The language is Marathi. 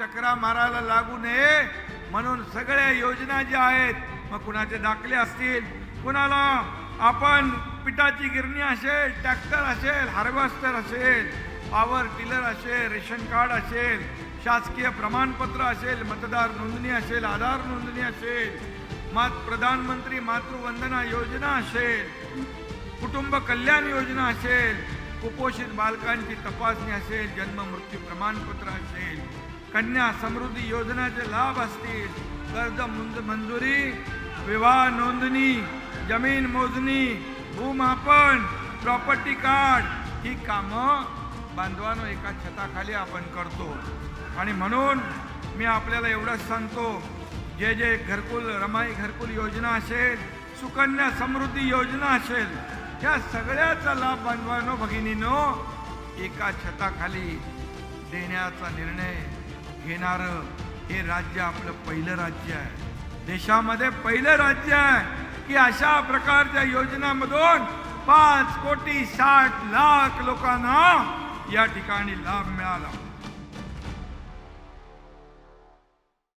चक्रा मारायला लागू नये म्हणून सगळ्या योजना ज्या आहेत मग कुणाचे दाखले असतील कुणाला आपण पिठाची गिरणी असेल ट्रॅक्टर असेल हार्वेस्टर असेल पॉवर टिलर असेल रेशन कार्ड असेल शासकीय प्रमाणपत्र असेल मतदार नोंदणी असेल आधार नोंदणी असेल मात प्रधानमंत्री मातृवंदना योजना असेल कुटुंब कल्याण योजना असेल कुपोषित बालकांची तपासणी असेल जन्म मृत्यू प्रमाणपत्र असेल कन्या समृद्धी योजनेचे लाभ असतील. कर्ज मंजुरी विवाह नोंदणी जमीन मोजणी भूमापन प्रॉपर्टी कार्ड ही कामं बांधवानो एका छताखाली आपण करतो. आणि म्हणून मी आपल्याला एवढंच सांगतो जे जे घरकुल रमाई घरकुल योजना असेल सुकन्या समृद्धी योजना असेल या सगळ्याचा लाभ बांधवानो भगिनीनो एका छताखाली देण्याचा निर्णय घेणारं हे राज्य आपलं पहिलं राज्य आहे. देशामध्ये पहिलं राज्य आहे की अशा प्रकारच्या योजनामधून पाच कोटी साठ लाख लोकांना या ठिकाणी लाभ मिळाला.